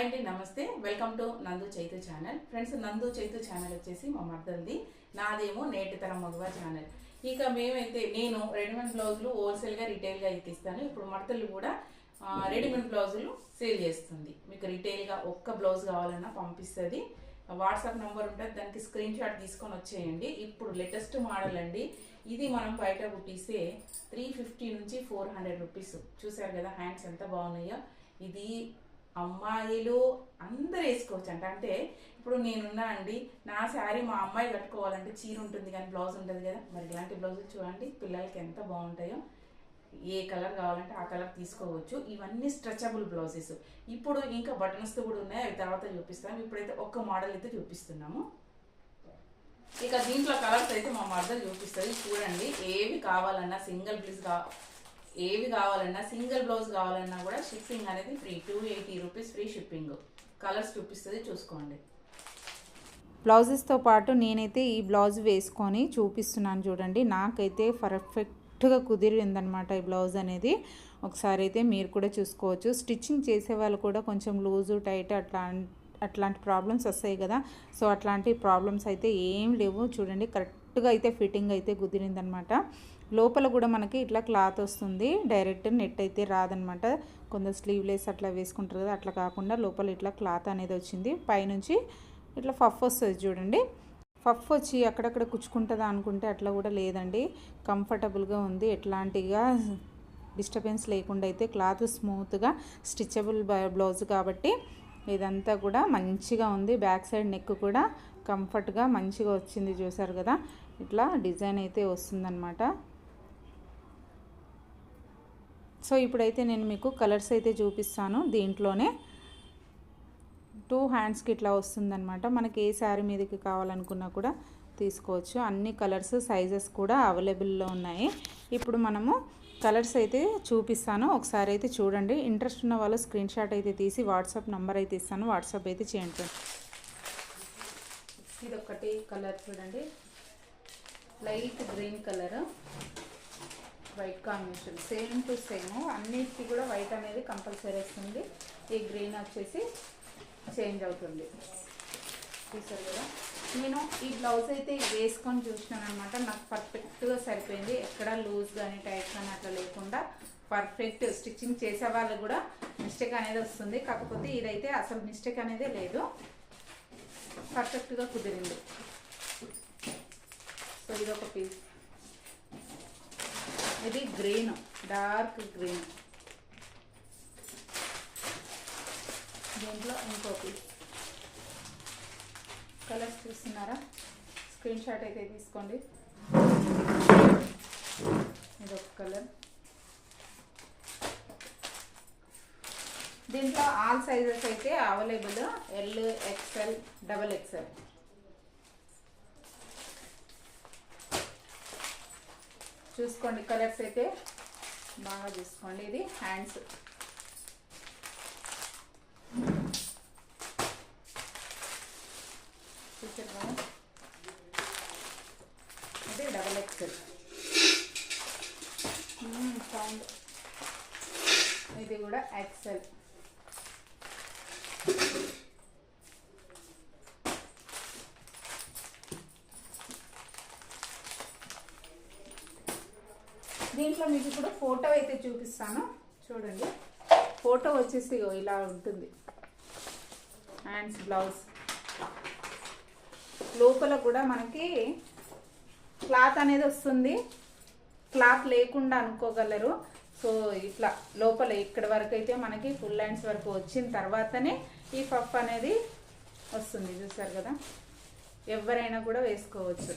Hi అండి నమస్తే. Welcome to నందు చైతు ఛానల్. ఫ్రెండ్స్ నందు చైతు ఛానల్ వచ్చేసి మా మర్దల్ది. నాదేమో నేటి తరం మగవా ఛానల్. ఇక మేమైతే నేను రెడీమేడ్ బ్లౌజులు హోల్సేల్గా రిటైల్గా అయితే ఇస్తాను ఇప్పుడు మర్దలు కూడా రెడీమేడ్ బ్లౌజులు సేల్ చేస్తుంది. మీకు రిటైల్గా ఒక్క బ్లౌజ్ కావాలన్నా పంపిస్తుంది. వాట్సాప్ నెంబర్ ఉంటుంది దానికి స్క్రీన్ షాట్ తీసుకొని వచ్చేయండి. ఇప్పుడు లేటెస్ట్ మోడల్ అండి. ఇది మనం బయట కుట్టిస్తే త్రీ ఫిఫ్టీ నుంచి ఫోర్ హండ్రెడ్ రూపీస్. చూసారు కదా హ్యాండ్స్ ఎంత బాగున్నాయో. ఇది అమ్మాయిలు అందరు వేసుకోవచ్చు అంట. అంటే ఇప్పుడు నేనున్నా అండి నా శారీ మా అమ్మాయి కట్టుకోవాలంటే చీర ఉంటుంది కానీ బ్లౌజ్ ఉంటుంది కదా. మరి ఇలాంటి బ్లౌజులు చూడండి పిల్లలకి ఎంత బాగుంటాయో. ఏ కలర్ కావాలంటే ఆ కలర్ తీసుకోవచ్చు. ఇవన్నీ స్ట్రెచబుల్ బ్లౌజెస్. ఇప్పుడు ఇంకా బటన్స్తో కూడా ఉన్నాయి అవి తర్వాత చూపిస్తాము ఇప్పుడైతే ఒక్క మోడల్ అయితే చూపిస్తున్నాము. ఇక దీంట్లో కలర్స్ అయితే మా మదర్ చూపిస్తుంది చూడండి ఏవి కావాలన్నా సింగిల్ బ్లౌజ్ కా ఏవి కావాలన్నా సింగిల్ బ్లౌజ్ కావాలన్నా కూడా షిప్పింగ్ అనేది free. Two eighty rupees free shipping. Colours చూపిస్తుంది చూసుకోండి. బ్లౌజెస్తో పాటు నేనైతే ఈ బ్లౌజ్ వేసుకొని చూపిస్తున్నాను చూడండి. నాకైతే పర్ఫెక్ట్గా కుదిరిందనమాట ఈ బ్లౌజ్ అనేది. ఒకసారి అయితే మీరు కూడా చూసుకోవచ్చు. స్టిచ్చింగ్ చేసే వాళ్ళు కూడా కొంచెం లూజు టైట్ అట్లా అట్లాంటి ప్రాబ్లమ్స్ వస్తాయి కదా. సో అట్లాంటి ప్రాబ్లమ్స్ అయితే ఏం లేవు. చూడండి కరెక్ట్గా అయితే ఫిట్టింగ్ అయితే కుదిరిందనమాట లోపల కూడా మనకి ఇట్లా క్లాత్ వస్తుంది. డైరెక్ట్ నెట్ అయితే రాదనమాట. కొందరు స్లీవ్లెస్ అట్లా వేసుకుంటారు కదా అట్లా కాకుండా లోపల ఇట్లా క్లాత్ అనేది వచ్చింది. పైనుంచి ఇట్లా ఫఫ్ వస్తుంది చూడండి. ఫఫ్ వచ్చి అక్కడక్కడ కుచ్చుకుంటుందా అనుకుంటే అట్లా కూడా లేదండి. కంఫర్టబుల్గా ఉంది. ఎట్లాంటిగా డిస్టర్బెన్స్ లేకుండా అయితే క్లాత్ స్మూత్గా స్టిచబుల్ బ్లౌజ్ కాబట్టి ఇదంతా కూడా మంచిగా ఉంది. బ్యాక్ సైడ్ నెక్ కూడా కంఫర్ట్గా మంచిగా వచ్చింది చూసారు కదా. ఇట్లా డిజైన్ అయితే వస్తుందన్నమాట సో ఇప్పుడైతే నేను మీకు కలర్స్ అయితే చూపిస్తాను దీంట్లోనే. టూ హ్యాండ్స్కి ఇట్లా వస్తుందన్నమాట. మనకి ఏ శారీ మీదకి కావాలనుకున్నా కూడా తీసుకోవచ్చు. అన్ని కలర్స్ సైజెస్ కూడా అవైలబుల్లో ఉన్నాయి. ఇప్పుడు మనము కలర్స్ అయితే చూపిస్తాను. ఒకసారి అయితే చూడండి. ఇంట్రెస్ట్ ఉన్న వాళ్ళు స్క్రీన్ షాట్ అయితే తీసి వాట్సాప్ నెంబర్ అయితే ఇస్తాను. వాట్సాప్ అయితే చేయండి. ఇది ఒకటి కలర్ చూడండి. Light green colour. White combination. Same to same. అన్నిటికీ కూడా వైట్ అనేది కంపల్సరీ వస్తుంది. ఈ గ్రీన్ వచ్చేసి చేంజ్ అవుతుంది. చూసారు కదా? నేను ఈ బ్లౌజ్ అయితే వేసుకొని చూసినాను అనమాట నాకు పర్ఫెక్ట్గా సరిపోయింది. ఎక్కడ లూజ్ కానీ టైట్ కానీ అట్లా లేకుండా పర్ఫెక్ట్ స్టిచ్చింగ్ చేసే వాళ్ళు కూడా మిస్టేక్ అనేది వస్తుంది. కాకపోతే ఇదైతే అసలు మిస్టేక్ అనేది లేదు. పర్ఫెక్ట్గా కుదిరింది. సో ఇది ఒక పీస్. ఇది గ్రీన్ డార్క్ గ్రీన్. దీంట్లో ఇంకో పీస్ కలర్స్ చూస్తున్నారా? స్క్రీన్ షాట్ అయితే తీసుకోండి. ఇది ఒక కలర్. దీంట్లో ఆల్ సైజెస్ అయితే available. L XL double XL. చూసుకోండి కలర్స్ అయితే బాగా చూసుకోండి. ఇది హ్యాండ్స్ చూసారు? కదా డబల్ ఎక్స్ఎల్ సౌండ్ ఇది కూడా ఎక్సెల్ దీంట్లో మీకు ఇప్పుడు ఫోటో అయితే చూపిస్తాను. చూడండి. ఫోటో వచ్చేసి ఇగో ఇలా ఉంటుంది. హ్యాండ్స్ బ్లౌజ్ లోపల కూడా మనకి క్లాత్ అనేది వస్తుంది. క్లాత్ లేకుండా అనుకోగలరు. సో ఇట్లా లోపల ఇక్కడ వరకు అయితే మనకి ఫుల్ హ్యాండ్స్ వరకు వచ్చిన తర్వాతనే ఈ పఫ్ అనేది వస్తుంది. చూసారు కదా? ఎవరైనా కూడా వేసుకోవచ్చు.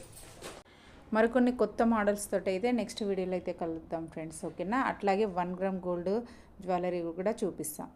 మరికొన్ని కొత్త మోడల్స్ తోటి అయితే నెక్స్ట్ వీడియోలో అయితే కలుద్దాం ఫ్రెండ్స్ ఓకేనా అట్లాగే వన్ గ్రామ్ గోల్డ్ జ్యువెలరీ కూడా చూపిస్తాం.